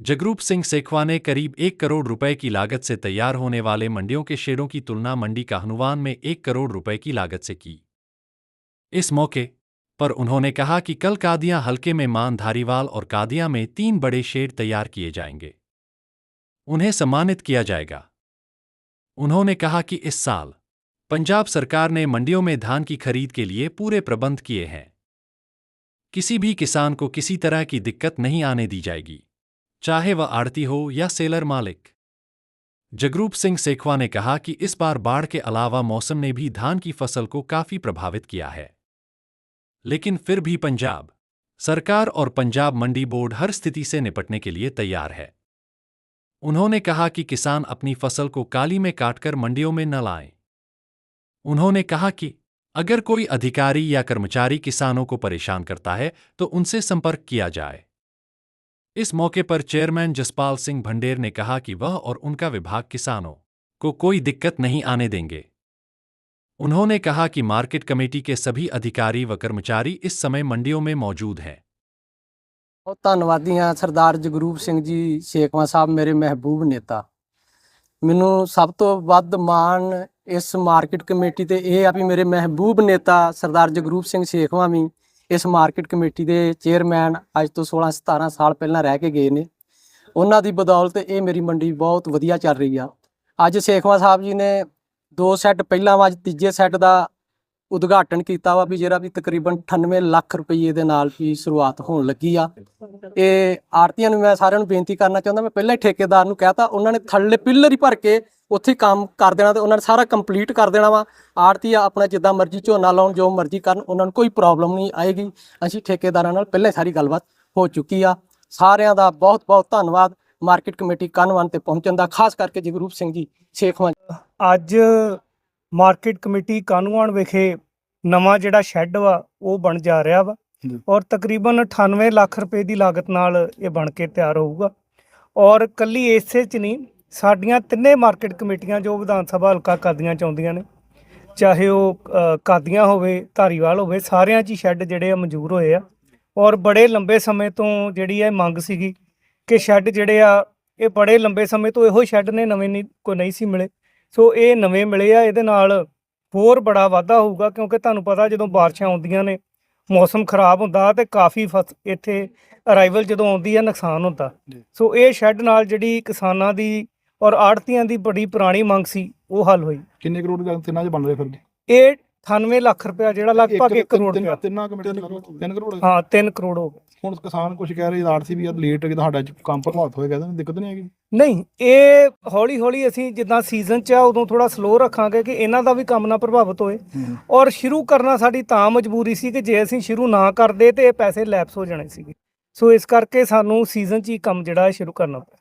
जगरूप सिंह सेखवा ने करीब एक करोड़ रुपए की लागत से तैयार होने वाले मंडियों के शेडों की तुलना मंडी काहनुवान में एक करोड़ रुपए की लागत से की। इस मौके पर उन्होंने कहा कि कल कादियाँ हल्के में मान धारीवाल और कादियाँ में तीन बड़े शेड तैयार किए जाएँगे। उन्हें सम्मानित किया जाएगा। उन्होंने कहा कि इस साल पंजाब सरकार ने मंडियों में धान की खरीद के लिए पूरे प्रबंध किए हैं। किसी भी किसान को किसी तरह की दिक्कत नहीं आने दी जाएगी। चाहे वह आड़ती हो या सेलर मालिक। जगरूप सिंह सेखवा ने कहा कि इस बार बाढ़ के अलावा मौसम ने भी धान की फ़सल को काफ़ी प्रभावित किया है। लेकिन फिर भी पंजाब, सरकार और पंजाब मंडी बोर्ड हर स्थिति से निपटने के लिए तैयार है। उन्होंने कहा कि किसान अपनी फ़सल को काली में काटकर मंडियों में न लाएँ। उन्होंने कहा कि अगर कोई अधिकारी या कर्मचारी किसानों को परेशान करता है तो उनसे संपर्क किया जाए। इस मौके पर चेयरमैन जसपाल सिंह भंडेर ने कहा कि वह और उनका विभाग किसानों को कोई दिक्कत नहीं आने देंगे उन्होंने कहा कि मार्केट कमेटी के सभी अधिकारी व कर्मचारी इस समय मंडियों में मौजूद हैं ਬਹੁਤ ਧੰਨਵਾਦੀ ਹਾਂ ਸਰਦਾਰ ਜਗਰੂਪ ਸਿੰਘ ਜੀ ਸ਼ੇਖਵਾ ਸਾਹਿਬ ਮੇਰੇ ਮਹਿਬੂਬ ਨੇਤਾ ਮੈਨੂੰ ਸਭ ਤੋਂ ਵੱਧ ਮਾਣ ਇਸ ਮਾਰਕੀਟ ਕਮੇਟੀ ਤੇ ਇਹ ਆ ਵੀ ਮੇਰੇ ਮਹਿਬੂਬ ਨੇਤਾ ਸਰਦਾਰ ਜਗਰੂਪ ਸਿੰਘ ਸ਼ੇਖਵਾ ਵੀ ਇਸ ਮਾਰਕੀਟ ਕਮੇਟੀ ਦੇ ਚੇਅਰਮੈਨ ਅੱਜ ਤੋਂ 16 17 ਸਾਲ ਪਹਿਲਾਂ ਰਹਿ ਕੇ ਗਏ ਨੇ। ਉਹਨਾਂ ਦੀ ਬਦੌਲਤ ਇਹ ਮੇਰੀ ਮੰਡੀ ਬਹੁਤ ਵਧੀਆ ਚੱਲ ਰਹੀ ਆ। ਅੱਜ ਸ਼ੇਖਵਾ ਸਾਹਿਬ ਜੀ ਨੇ ਦੋ ਸੈੱਟ ਪਹਿਲਾਂ ਵਾ ਅੱਜ ਤੀਜੇ ਸੈੱਟ ਦਾ ਉਦਘਾਟਨ ਕੀਤਾ ਵਾ ਵੀ ਜਿਹੜਾ ਵੀ ਤਕਰੀਬਨ 98 ਲੱਖ ਰੁਪਏ ਦੇ ਨਾਲ ਵੀ ਸ਼ੁਰੂਆਤ ਹੋਣ ਲੱਗੀ ਆ। ਇਹ ਆਰਤੀਆਂ ਨੂੰ ਮੈਂ ਸਾਰਿਆਂ ਨੂੰ ਬੇਨਤੀ ਕਰਨਾ ਚਾਹੁੰਦਾ, ਮੈਂ ਪਹਿਲਾਂ ਹੀ ਠੇਕੇਦਾਰ ਨੂੰ ਕਹਿਤਾ, ਉਹਨਾਂ ਨੇ ਥੱਲੇ ਪਿੱਲਰ ਹੀ ਭਰ ਕੇ ਉੱਥੇ ਕੰਮ ਕਰ ਦੇਣਾ ਤੇ ਉਹਨਾਂ ਨੇ ਸਾਰਾ ਕੰਪਲੀਟ ਕਰ ਦੇਣਾ ਵਾ। ਆਰਤੀ ਆਪਣਾ ਜਿੱਦਾਂ ਮਰਜ਼ੀ ਝੋਨਾ ਲਾਉਣ, ਜੋ ਮਰਜ਼ੀ ਕਰਨ, ਉਹਨਾਂ ਨੂੰ ਕੋਈ ਪ੍ਰੋਬਲਮ ਨਹੀਂ ਆਏਗੀ। ਅਸੀਂ ਠੇਕੇਦਾਰਾਂ ਨਾਲ ਪਹਿਲਾਂ ਸਾਰੀ ਗੱਲਬਾਤ ਹੋ ਚੁੱਕੀ ਆ। ਸਾਰਿਆਂ ਦਾ ਬਹੁਤ ਬਹੁਤ ਧੰਨਵਾਦ ਮਾਰਕੀਟ ਕਮੇਟੀ ਕਾਨਵਾਨ ਤੇ ਪਹੁੰਚਣ ਦਾ, ਖਾਸ ਕਰਕੇ ਜਗਰੂਪ ਸਿੰਘ ਜੀ ਸ਼ੇਖਵਾਂ ਅੱਜ ਮਾਰਕੀਟ ਕਮੇਟੀ ਕਾਨੂੰਨ ਵਿਖੇ ਨਵਾਂ ਜਿਹੜਾ ਸ਼ੈੱਡ ਵਾ ਉਹ ਬਣ ਜਾ ਰਿਹਾ ਵਾ। ਔਰ ਤਕਰੀਬਨ 98 ਲੱਖ ਰੁਪਏ ਦੀ ਲਾਗਤ ਨਾਲ ਇਹ ਬਣ ਕੇ ਤਿਆਰ ਹੋਊਗਾ। ਔਰ ਕੱਲੀ ਇਸੇ ਚ ਨਹੀਂ ਸਾਡੀਆਂ ਤਿੰਨੇ ਮਾਰਕੀਟ ਕਮੇਟੀਆਂ ਜੋ ਵਿਧਾਨ ਸਭਾ ਹਲਕਾ ਕਾਦੀਆਂ ਚਾਹੁੰਦੀਆਂ ਨੇ ਚਾਹੇ ਉਹ ਕਾਦੀਆਂ ਹੋਵੇ ਧਾਰੀਵਾਲ ਹੋਵੇ ਸਾਰਿਆਂ 'ਚ ਹੀ ਸ਼ੈੱਡ ਜਿਹੜੇ ਆ ਮਨਜ਼ੂਰ ਹੋਏ ਆ। ਔਰ ਬੜੇ ਲੰਬੇ ਸਮੇਂ ਤੋਂ ਜਿਹੜੀ ਇਹ ਮੰਗ ਸੀਗੀ ਕਿ ਸ਼ੈੱਡ ਜਿਹੜੇ ਆ ਇਹ ਬੜੇ ਲੰਬੇ ਸਮੇਂ ਤੋਂ ਇਹੋ ਸ਼ੈੱਡ ਨੇ ਨਵੇਂ ਨਹੀਂ ਕੋਈ ਨਹੀਂ ਸੀ ਮਿਲੇ। ਸੋ ਇਹ ਨਵੇਂ ਮਿਲੇ ਆ ਇਹਦੇ ਨਾਲ ਹੋਰ ਬੜਾ ਵਾਧਾ ਹੋਊਗਾ ਕਿਉਂਕਿ ਤੁਹਾਨੂੰ ਪਤਾ ਜਦੋਂ ਬਾਰਿਸ਼ਾਂ ਆਉਂਦੀਆਂ ਨੇ ਮੌਸਮ ਖਰਾਬ ਹੁੰਦਾ ਤੇ ਕਾਫੀ ਫਸ ਇੱਥੇ ਅਰਾਈਵਲ ਜਦੋਂ ਆਉਂਦੀ ਆ ਨੁਕਸਾਨ ਹੁੰਦਾ। ਸੋ ਇਹ ਸ਼ੈੱਡ ਨਾਲ ਜਿਹੜੀ ਕਿਸਾਨਾਂ ਦੀ ਔਰ ਆੜਤੀਆਂ ਦੀ ਬੜੀ ਪੁਰਾਣੀ ਮੰਗ ਸੀ ਉਹ ਹੱਲ ਹੋਈ। ਕਿੰਨੇ ਕਰੋੜ ਦਾ ਤਿੰਨਾਂ ਚ ਬਣ ਰਹੇ ਫਿਰ ਇਹ 98 ਲੱਖ ਰੁਪਇਆ ਜਿਹੜਾ ਲਗਭਗ 1 ਕਰੋੜ ਰੁਪਇਆ ਤਿੰਨਾਂ ਕਮੇਟੀਆਂ ਦਾ 3 ਕਰੋੜ ਹਾਂ 3 ਕਰੋੜ ਹੋ ਗਏ। ਹੁਣ ਕਿਸਾਨ ਕੁਝ ਕਹਿ ਰਹੇ ਆਰਸੀ ਵੀ ਲੇਟ ਕਿ ਸਾਡਾ ਕੰਮ ਪ੍ਰਭਾਵਿਤ ਹੋਏਗਾ ਤਾਂ ਦਿੱਕਤ ਨਹੀਂ ਹੈਗੀ। ਨਹੀਂ ਇਹ ਹੌਲੀ ਹੌਲੀ ਅਸੀਂ ਜਿੱਦਾਂ ਸੀਜ਼ਨ ਚ ਆ ਉਦੋਂ ਥੋੜਾ ਸਲੋ ਰੱਖਾਂਗੇ ਕਿ ਇਹਨਾਂ ਦਾ ਵੀ ਕੰਮ ਨਾ ਪ੍ਰਭਾਵਿਤ ਹੋਏ। ਔਰ ਸ਼ੁਰੂ ਕਰਨਾ ਸਾਡੀ ਤਾਂ ਮਜਬੂਰੀ ਸੀ ਕਿ ਜੇ ਅਸੀਂ ਸ਼ੁਰੂ ਨਾ ਕਰਦੇ ਤੇ ਇਹ ਪੈਸੇ ਲੈਪਸ ਹੋ ਜਾਣੇ ਸੀਗੇ। ਸੋ ਇਸ ਕਰਕੇ ਸਾਨੂੰ ਸੀਜ਼ਨ 'ਚ ਹੀ ਕੰਮ ਜਿਹੜਾ ਸ਼ੁਰੂ ਕਰਨਾ ਪਿਆ।